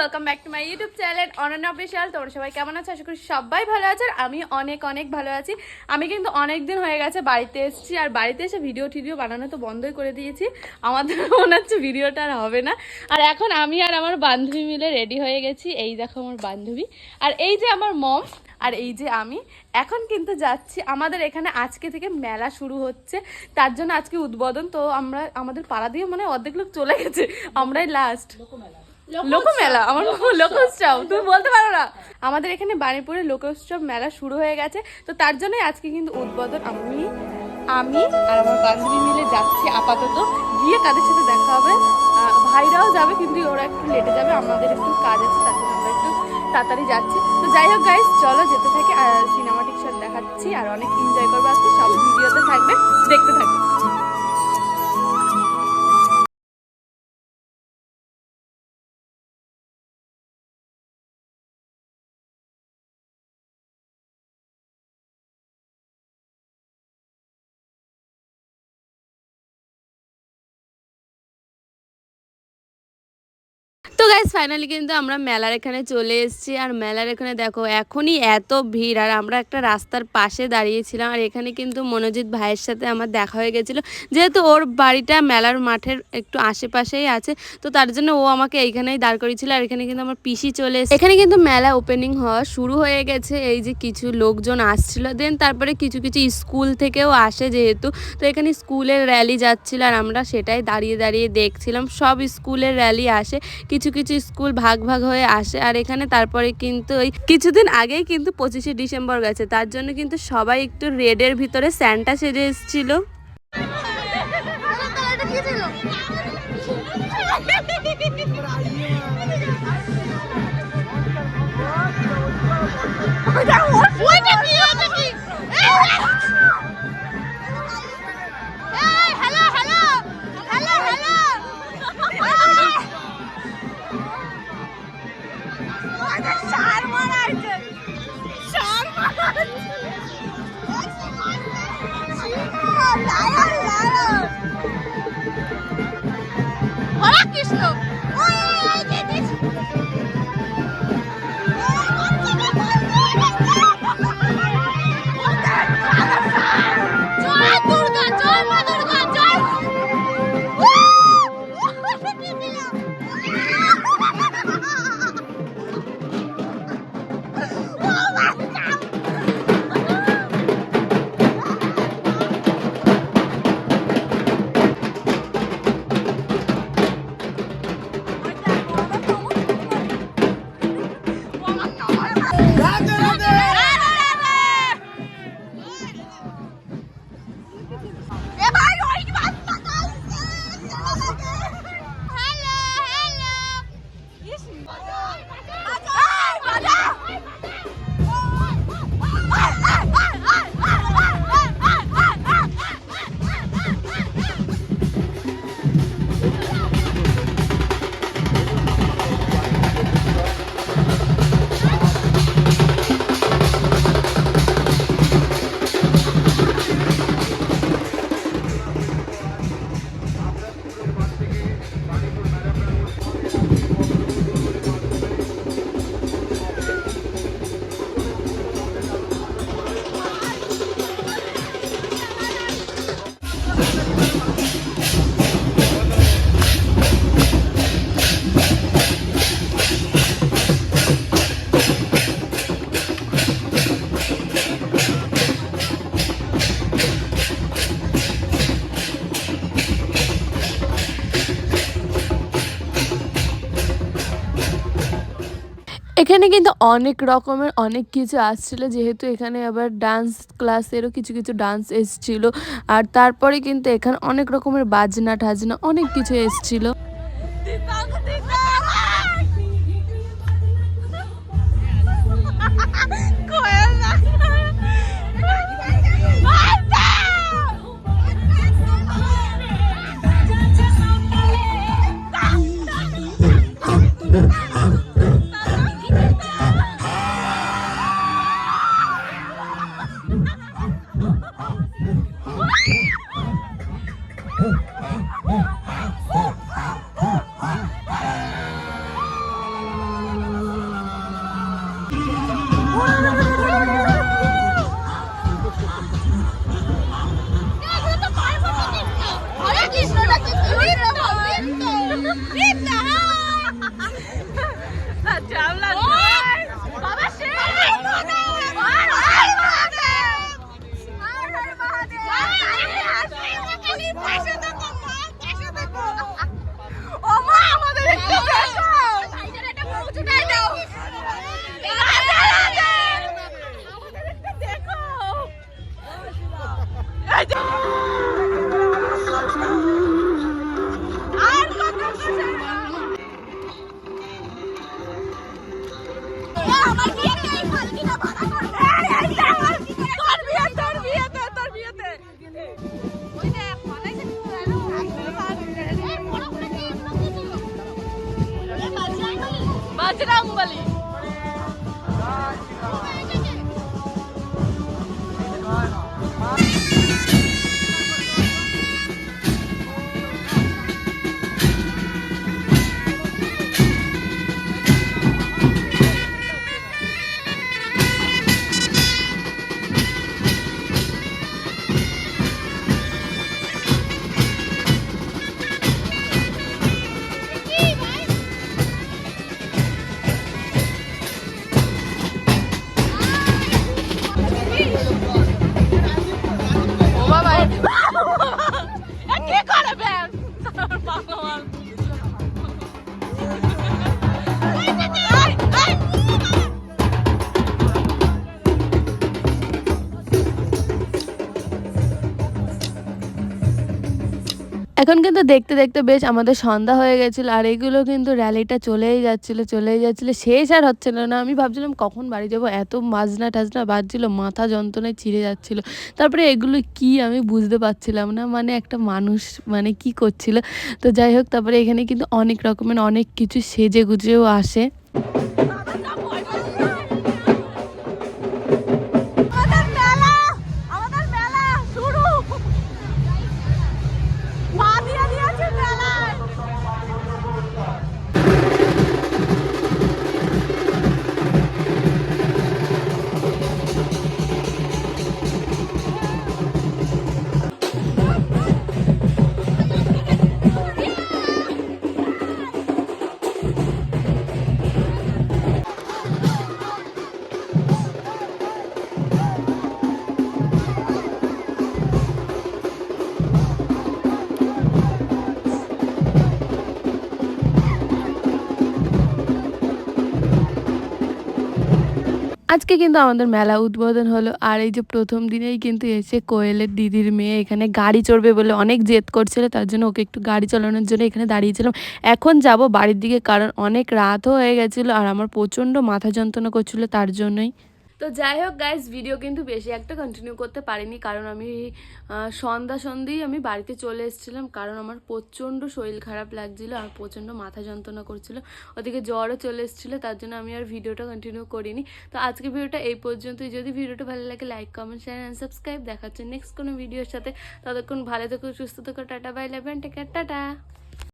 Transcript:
Welcome back to my YouTube channel Ananya official তোমরা সবাই কেমন আছো? আশা করি সবাই ভালো আছে আর আমি অনেক অনেক ভালো আছি। আমি কিন্তু অনেক দিন হয়ে গেছে বাড়িতে এসেছি আর বাড়িতে এসে ভিডিও টিডিও বানানো তো বন্ধই করে দিয়েছি। আমাদের মনে হচ্ছে ভিডিওটা আর হবে না। আর এখন আমি আর আমার বান্ধবী মিলে রেডি হয়ে গেছি। এই দেখো আমার বান্ধবী। আর এই যে আমার মম আর এই যে আমি। এখন কিন্তু যাচ্ছি। আমাদের এখানে আজকে থেকে মেলা শুরু হচ্ছে। তার জন্য আজকে উদ্বোধন। তো আমরা, আমাদের পাড়া দিয়ে মানে অর্ধেক লোক চলে গেছে। আমরাই লাস্ট লোকমেলা আমার লোকোৎসব। তুমি বলতে পারো না। আমাদের এখানে বাণীপুরে লোকোৎসব মেলা শুরু হয়ে গেছে তো তার জন্যই আজকে কিন্তু উদ্বোধন আমি আমি আর আমার বান্ধবী মিলে যাচ্ছি আপাতত। গিয়ে কাদের সাথে দেখা হবে। আহ, ভাইরাও যাবে কিন্তু ওরা একটু লেটে যাবে আমাদের একটু কাজ আছে তার জন্য আমরা একটু তাড়াতাড়ি যাচ্ছি। তো যাই হোক গাইস চলো যেতে থাকি আর সিনেমাটিক শট দেখাচ্ছি আর অনেক এনজয় করব আজকে সব ভিডিওতে থাকবে দেখতে তো গাইজ ফাইনালি কিন্তু আমরা মেলার এখানে চলে এসেছি। আর মেলার এখানে দেখো, এখনই এত ভিড়। আর আমরা একটা রাস্তার পাশে দাঁড়িয়েছিলাম। আর এখানে কিন্তু মনোজিৎ ভাইয়ের সাথে আমার দেখা হয়ে গেছিল। যেহেতু ওর বাড়িটা মেলার মাঠের একটু আশেপাশেই আছে, তো তার জন্য ও আমাকে এইখানেই দাঁড় করিয়েছিল। আর এখানে কিন্তু আমার পিসি চলে এসেছে। এখানে কিন্তু মেলা ওপেনিং হওয়া শুরু হয়ে গেছে। এই যে কিছু লোকজন আসছিল। দেন তারপরে কিছু কিছু স্কুল থেকেও আসে যেহেতু। তো এখানে স্কুলের র্যালি যাচ্ছিল। আর আমরা সেটাই দাঁড়িয়ে দাঁড়িয়ে দেখছিলাম। সব স্কুলের র্যালি আসে। কিছু কিছু কিছু স্কুল ভাগ ভাগ হয়ে আসে আর এখানে তারপরে কিন্তু ওই কিছুদিন আগেই কিন্তু পঁচিশে ডিসেম্বর গেছে। তার জন্য কিন্তু সবাই একটু রেডের ভিতরে স্যান্টা সেজে এসেছিল। এখানে কিন্তু অনেক রকমের অনেক কিছু আসছিল। যেহেতু এখানে আবার ডান্স ক্লাসেরও কিছু কিছু ডান্স এসছিল। আর তারপরে কিন্তু এখানে অনেক রকমের বাজনা টাজনা অনেক কিছু এসছিল। ¡Grita! বজরং বলি এখন কিন্তু দেখতে দেখতে বেশ আমাদের সন্ধ্যা হয়ে গেছিল আর এগুলো কিন্তু র্যালিটা চলেই যাচ্ছিল চলেই যাচ্ছিল। শেষ আর হচ্ছিল না। আমি ভাবছিলাম কখন বাড়ি যাব? এত মাজনা টাজনা বাজছিল, মাথা যন্ত্রণায় ছিঁড়ে যাচ্ছিল। তারপরে এগুলো কি আমি বুঝতে পারছিলাম না। মানে একটা মানুষ মানে কি করছিল? তো যাই হোক, তারপরে এখানে কিন্তু অনেক রকমের অনেক কিছু সেজে গুজেও আসে। আজকে কিন্তু আমাদের মেলা উদ্বোধন হলো, আর এই যে প্রথম দিনেই কিন্তু এসে কোয়েলের দিদির মেয়ে এখানে গাড়ি চড়বে বলে অনেক জেদ করছিল, তার জন্য ওকে একটু গাড়ি চালানোর জন্য এখানে দাঁড়িয়েছিলাম। এখন যাব বাড়ির দিকে কারণ অনেক রাতও হয়ে গেছিল আর আমার প্রচণ্ড মাথা যন্ত্রণা করছিল, তার জন্যই তো যাই হোক গাইজ ভিডিও কিন্তু বেশি একটা কন্টিনিউ করতে পারিনি। কারণ আমি সন্ধ্যা সন্ধ্যেই আমি বাড়িতে চলে এসেছিলাম। কারণ আমার প্রচণ্ড শরীর খারাপ লাগছিল আর প্রচণ্ড মাথা যন্ত্রণা করছিল। ওদিকে জ্বরও চলে এসেছিল, তার জন্য আমি আর ভিডিওটা কন্টিনিউ করিনি। তো আজকে ভিডিওটা এই পর্যন্তই। যদি ভিডিওটা ভালো লাগে like comment share and subscribe দেখাচ্ছে নেক্সট কোনো ভিডিওর সাথে। ততক্ষণ ভালো থেকো, সুস্থ থেকো, টাটা বাই লেভেন টেকার টাটা।